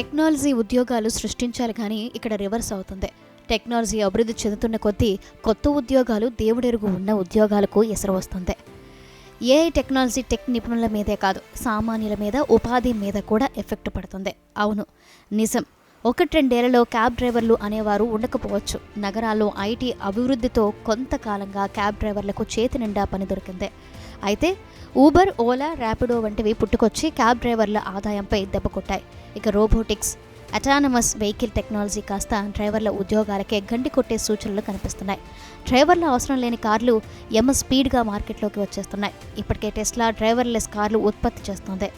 Technology ఉద్యోగాలు సృష్టించాలి కానీ ఇక్కడ రివర్స్ అవుతుంది. టెక్నాలజీ అభివృద్ధి చెందుతున్న కొద్దీ కొత్త ఉద్యోగాలు దేవుడెరుగు ఉన్న ఉద్యోగాలకు ఎసరు వస్తుంది. ఏఐ టెక్నాలజీ టెక్ నిపుణుల మీదే కాదు సామాన్యుల మీద ఉపాధి మీద కూడా ఎఫెక్ట్ పడుతుంది. అవును నిజం. ఒకటి రెండేళ్ళలో క్యాబ్ డ్రైవర్లు అనేవారు ఉండకపోవచ్చు. నగరాల్లో ఐటీ అభివృద్ధితో కొంతకాలంగా క్యాబ్ డ్రైవర్లకు చేతి నిండా పని దొరికింది. అయితే ఊబర్ ఓలా ర్యాపిడో వంటివి పుట్టుకొచ్చి క్యాబ్ డ్రైవర్ల ఆదాయంపై దెబ్బ కొట్టాయి. ఇక రోబోటిక్స్ అటానమస్ వెహికల్ టెక్నాలజీ కాస్త డ్రైవర్ల ఉద్యోగాలకే గండి కొట్టే సూచనలు కనిపిస్తున్నాయి. డ్రైవర్ల అవసరం లేని కార్లు ఎమ స్పీడ్గా మార్కెట్లోకి వచ్చేస్తున్నాయి. ఇప్పటికే టెస్లా డ్రైవర్లెస్ కార్లు ఉత్పత్తి చేస్తోంది.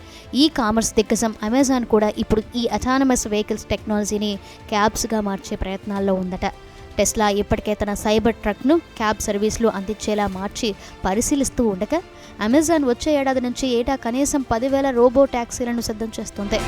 ఈ కామర్స్ దిగ్గజం అమెజాన్ కూడా ఇప్పుడు ఈ అటానమస్ వెహికల్స్ టెక్నాలజీని క్యాబ్స్గా మార్చే ప్రయత్నాల్లో ఉందట. టెస్లా ఇప్పటికే తన సైబర్ ట్రక్ను క్యాబ్ సర్వీసులు అందించేలా మార్చి పరిశీలిస్తూ ఉండగా అమెజాన్ వచ్చే ఏడాది నుంచి ఏటా కనీసం పదివేల రోబో ట్యాక్సీలను సిద్ధం చేస్తుంది.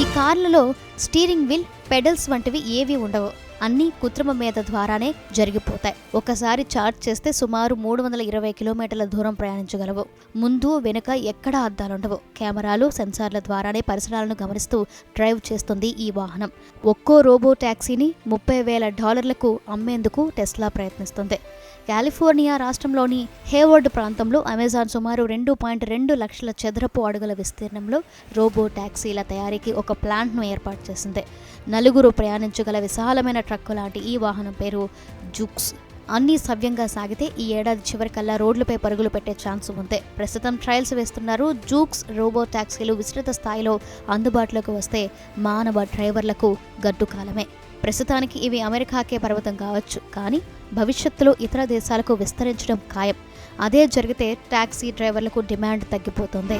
ఈ కార్లలో స్టీరింగ్ వీల్ పెడల్స్ వంటివి ఏవి ఉండవు. అన్నీ కృత్రిమ మేధ ద్వారానే జరిగిపోతాయి. ఒకసారి చార్జ్ చేస్తే సుమారు మూడు వందల ఇరవై కిలోమీటర్ల దూరం ప్రయాణించగలవు. ముందు వెనుక ఎక్కడా అద్దాలుండవు. కెమెరాలు సెన్సార్ల ద్వారానే పరిసరాలను గమనిస్తూ డ్రైవ్ చేస్తుంది ఈ వాహనం. ఒక్కో రోబో ట్యాక్సీని ముప్పై వేల డాలర్లకు అమ్మేందుకు టెస్లా ప్రయత్నిస్తుంది. కాలిఫోర్నియా రాష్ట్రంలోని హేవర్డ్ ప్రాంతంలో అమెజాన్ సుమారు రెండు పాయింట్ రెండు లక్షల చదరపు అడుగుల విస్తీర్ణంలో రోబో ట్యాక్సీల తయారీకి ఒక ప్లాంట్ను ఏర్పాటు చేసింది. నలుగురు ప్రయాణించగల విశాలమైన ట్రక్కు లాంటి ఈ వాహనం పేరు జుక్స్. అన్నీ సవ్యంగా సాగితే ఈ ఏడాది చివరికల్లా రోడ్లపై పరుగులు పెట్టే ఛాన్స్ ఉంది ప్రస్తుతం ట్రయల్స్ వేస్తున్నారు. జూక్స్ రోబో ట్యాక్సీలు విస్తృత స్థాయిలో అందుబాటులోకి వస్తే మానవ డ్రైవర్లకు గడ్డు కాలమే. ప్రస్తుతానికి ఇవి అమెరికాకే పర్వతం కావచ్చు కానీ భవిష్యత్తులో ఇతర దేశాలకు విస్తరించడం ఖాయం. అదే జరిగితే ట్యాక్సీ డ్రైవర్లకు డిమాండ్ తగ్గిపోతుంది.